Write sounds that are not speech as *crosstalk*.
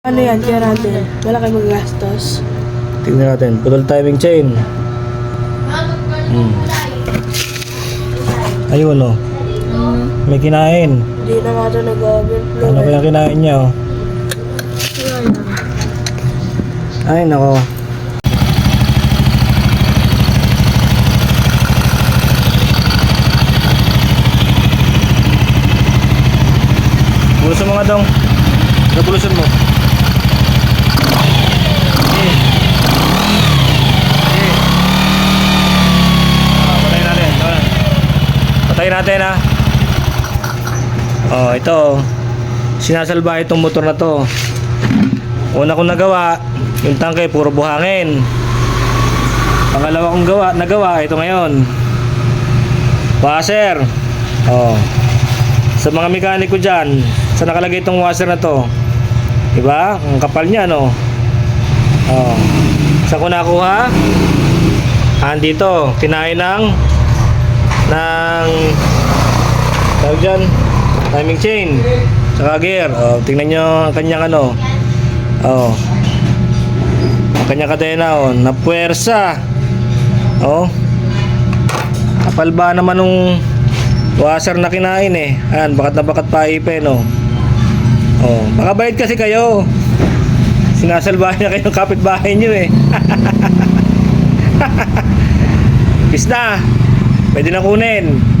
Ano yan, kaya natin? Malaki magagastos. Tingnan natin. Putol timing chain. Hmm. Ayun oh. May kinain. Hindi na nga ito nag-overflow. Ano kaya kinain niya oh? Ay nako. Bulusan mo nga dong. Nabulusan mo. Eh. Eh. Ah, patayin natin. Ah. Patayin natin ha. Oh, ito. Sinasalba itong motor na to. Una kong nagawa, yung tangke puro buhangin. Pangalawa kong gawa, nagawa ito ngayon. Washer. Oh. Sa mga mekaniko diyan, sa nakalagay itong washer na to. 'Di ba? Ang kapal niya no. Oh. Sa ko nakuha? Andito, kinain ng ng tawag dyan, timing chain. Saka gear. Oh, tingnan nyo ang kanyang ano. Oh. Ang kanyang kadena oh, na puwersa. Oh. Kapal ba naman nung washer na kinain eh. Ayan, bakat na bakat pa ipin oh. Oh, baka bayad kasi kayo. Sinasalbahan niya kayong kapitbahay niyo eh. *laughs* Pis na. Pwede na kunin.